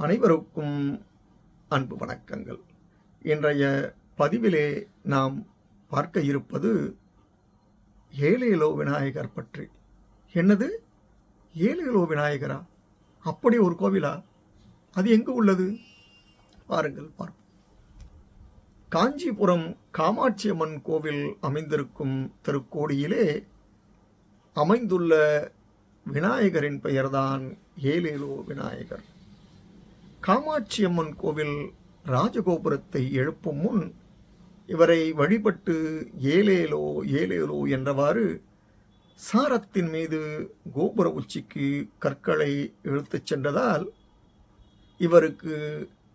அனைவருக்கும் அன்பு வணக்கங்கள். இன்றைய பதிவிலே நாம் பார்க்க இருப்பது ஏழேலோ விநாயகர் பற்றி. என்னது? ஏழேலோ விநாயகரா? அப்படி ஒரு கோவிலா? அது எங்கு உள்ளது? பாருங்கள் பார்ப்போம். காஞ்சிபுரம் காமாட்சி அம்மன் கோவில் அமைந்திருக்கும் திருக்கோடியிலே அமைந்துள்ள விநாயகரின் பெயர்தான் ஏழேலோ விநாயகர். காமாட்சி அம்மன் கோவில் ராஜகோபுரத்தை எழுப்பும் முன் இவரை வழிபட்டு ஏலேலோ ஏலேலோ என்றவாறு சாரத்தின் மீது கோபுர உச்சிக்கு கற்களை இழுத்துச் சென்றதால் இவருக்கு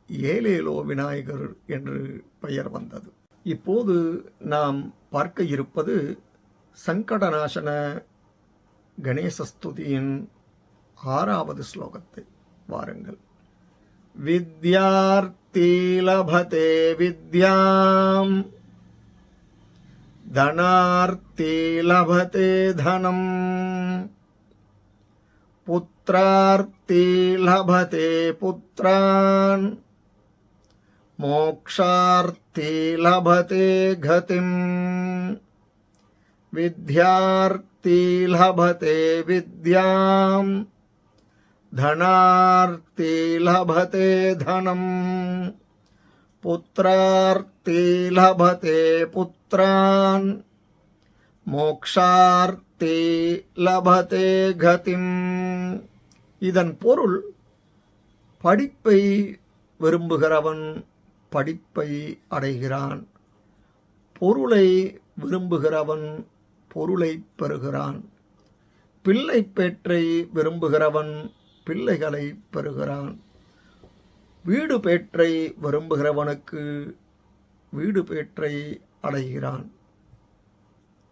ஏலேலோ விநாயகர் என்று பெயர் வந்தது. இப்போது நாம் பார்க்க இருப்பது சங்கடநாசன கணேசஸ்துதியின் ஆறாவது ஸ்லோகத்தை. विद्यार्थी लभते विद्याम्। धनार्थी लभते धनम्। पुत्रार्थी लभते पुत्रान्। मोक्षार्थी लभते गतिम्। विद्यार्थी लभते विद्याम्। धनार्थे लभते धनम् पुत्रार्थे लभते पुत्रान् மோக்ஷார்த்தே லபதே கதிம் இதன் பொருள் படிப்பை விரும்புகிறவன் படிப்பை அடைகிறான் பொருளை விரும்புகிறவன் பொருளை பெறுகிறான் பிள்ளை பேற்றை விரும்புகிறவன் பிள்ளைகளை பெறுகிறான். வீடு பேற்றை விரும்புகிறவனுக்கு வீடு பேற்றை அடைகிறான்.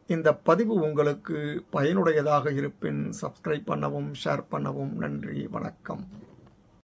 இந்த பதிவு உங்களுக்கு பயனுடையதாக இருப்பின் சப்ஸ்கிரைப் பண்ணவும் ஷேர் பண்ணவும் நன்றி வணக்கம்.